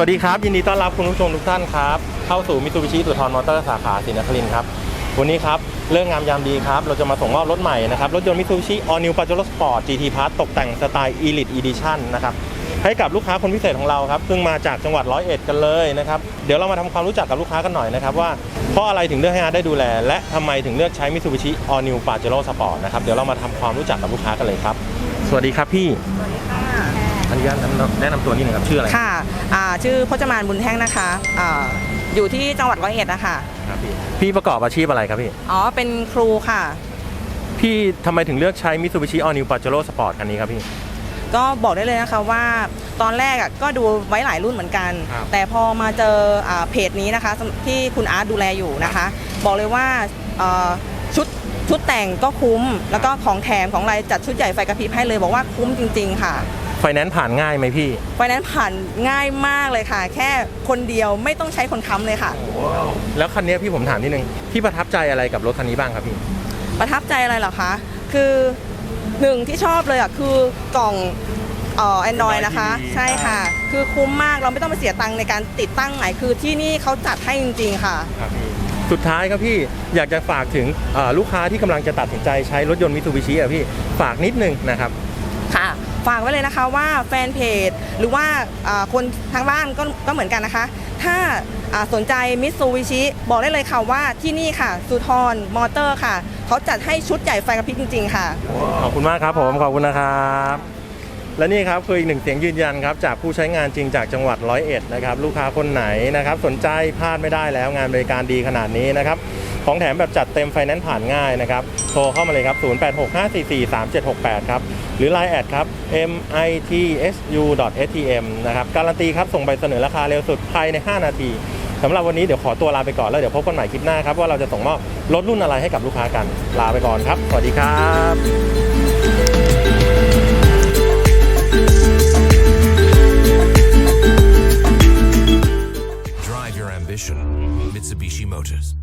วัสดีครับ ยินดีต้อนรับคุณผู้ชมทุกท่านครับ เข้าสู่มิ t ูบิชิสุทรมอเตอร์สาขาศรีนครินทร์ครับ วันนี้ครับ เรื่องงามยามดีครับ เราจะมาส่งมอบรถใหม่นะครับ รถยนต์มิ t ูบิชิ All New Pajero Sport GT Plus ตกแต่งสไตล์ Elite Edition นะครับให้กับลูกค้าคนพิเศษของเราครับซึ่งมาจากจังหวัดร้อยเอ็ดกันเลยนะครับ เดี๋ยวเรามาทำความรู้จักกับลูกค้ากันหน่อยนะครับว่าเพราะอะไรถึงเลือกให้อาร์ตได้ดูแล และทำไมถึงเลือกใช้ Mitsubishi All New Pajero Sport นะครับเดี๋ยวเรามาทำความรู้จักกับลูกค้ากันเลยครับ สวัสดีครับพี่อนุญาตแนะนำตัวนิดนึงครับชื่ออะไรค่ะอ่า ชื่อพจมานบุญแท่งนะคะอาอยู่ที่จังหวัดร้อยเอ็ดนะคะครับพี่พี่ประกอบอาชีพอะไรครับพี่ อ๋อ เป็นครูค่ะ พี่ทำไมถึงเลือกใช้ Mitsubishi All New Pajero Sport คันนี้ครับพี่ ก็บอกได้เลยนะคะว่าตอนแรกอะก็ดูไว้หลายรุ่นเหมือนกัน ครับแต่พอมาเจออ่าเพจนี้นะคะที่คุณอาร์ตดูแลอยู่นะคะ บอกเลยว่าเอ่อชุดชุดแต่งก็คุ้ม แล้วก็ของแถมของอะไรจัดชุดใหญ่ไฟกระพริบให้เลย บอกว่าคุ้มจริง ๆ ค่ะ ไฟแนนซ์ผ่านง่ายไหมพี่ ไฟนั้นซ์ผ่านง่ายมากเลยค่ะ แค่คนเดียวไม่ต้องใช้คนค้ำเลยค่ะ แล้วคันนี้พี่ผมถามนิดนึงพี่ประทับใจอะไรกับรถคันนี้บ้างครับพี่ ประทับใจอะไรเหรอคะ คือหนึ่งที่ชอบเลยอะคือกล่องเอ่อแอนดรอย Android นะคะ TV ใช่ค่ะ คือคุ้มมากเราไม่ต้องไปเสียตังค์ในการติดตั้งไหนคือที่นี่เขาจัดให้จริง ๆ ค่ะครับพี่สุดท้ายครับพี่อยากจะฝากถึงเอ่อลูกค้าที่กำลังจะตัดสินใจใช้รถยนต์ Mitsubishi อะพี่ฝากนิดนึงนะครับค่ะ ฝากไว้เลยนะคะว่าแฟนเพจหรือว่าคนทางบ้านก็ก็เหมือนกันนะคะ ถ้าอ่าสนใจมิตซูบิชิบอกได้เลยค่ะว่าที่นี่ค่ะสุทรมอเตอร์ค่ะ เขาจัดให้ชุดใหญ่ไฟกระพริบจริง ๆ ค่ะ ขอบคุณมากครับผมขอบคุณนะครับและนี่ครับคืออีกหนึ่งเสียงยืนยันครับจากผู้ใช้งานจริงจากจังหวัดร้อยเอ็ดนะครับลูกค้าคนไหนนะครับสนใจพลาดไม่ได้แล้วงานบริการดีขนาดนี้นะครับ ของแถมแบบจัดเต็มไฟแนนซ์ผ่านง่ายนะครับ โทรเข้ามาเลยครับ 0865443768 ครับ หรือ Line แอดครับ mitsu.stm นะครับ การันตีครับ ส่งใบเสนอราคาเร็วสุดภายใน 5 นาทีสำหรับวันนี้เดี๋ยวขอตัวลาไปก่อนแล้วเดี๋ยวพบกันใหม่คลิปหน้าครับว่าเราจะส่งมอบรถรุ่นอะไรให้กับลูกค้ากันลาไปก่อนครับ สวัสดีครับ Mitsubishi Motors.